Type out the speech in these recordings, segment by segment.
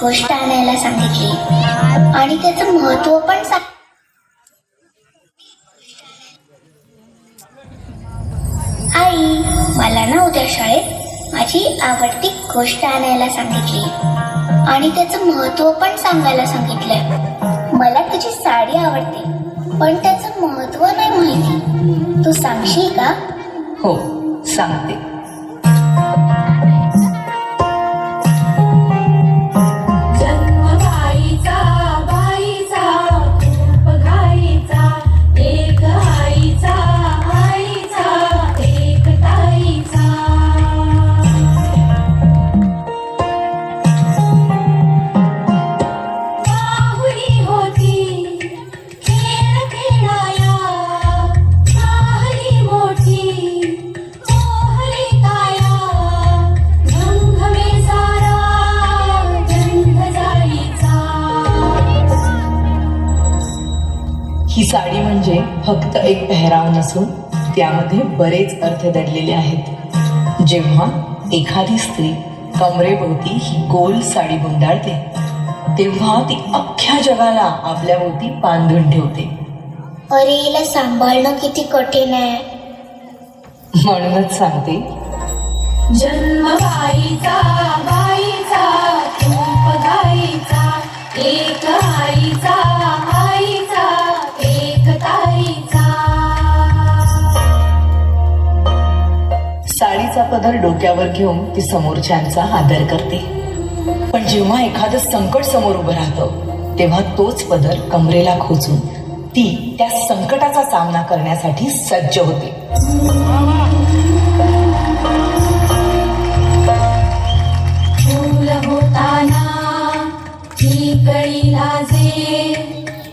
गोष्ट आणायला सांगितली. आणि त्याचं महत्त्व पण सांग आई मला ना उद्या शाळेत माझी आवडती गोष्ट आणायला सांगितली. आणि त्याचं महत्त्व पण सांगायला सांगितलंय. मला तुझी साडी आवडते पण त्याचं महत्त्व नाही माहिती. तू सांगशील का? हो सांगते. ही साडी म्हणजे फक्त एक पेहराव नसून त्यामध्ये बरेच अर्थ दडलेले आहेत. जेव्हा एखादी स्त्री कमरेभोवती ही गोल साडी गुंडाळते तेव्हा ती अख्ख्या जगाला आपल्या भोवती बांधून ठेवते. अरे हिला सांभाळणं किती कठीण आहे. म्हणूनच सांगते जन्म साडीचा पदर डोक्यावर घेऊन ती समोरच्यांचा आदर करते. पण जेव्हा एखादं संकट समोर उभं राहतं तेव्हा तोच पदर कमरेला खोचून ती त्या संकटाचा सामना करण्यासाठी सज्ज होते.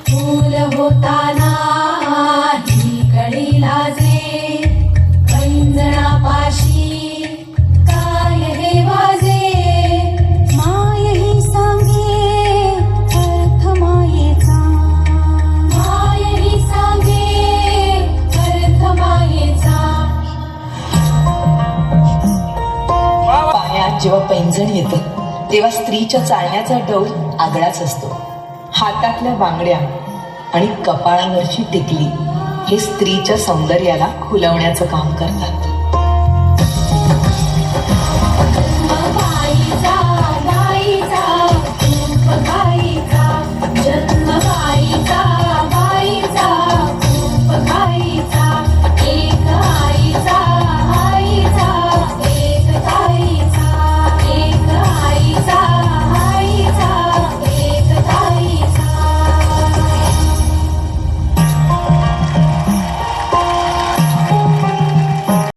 फूल होताना जेव्हा पैंजण येतं तेव्हा स्त्रीच्या चालण्याचा डौल आगळाच असतो. हातातल्या बांगड्या आणि कपाळावरची टिकली हे स्त्रीच्या सौंदर्याला खुलवण्याचं काम करतात.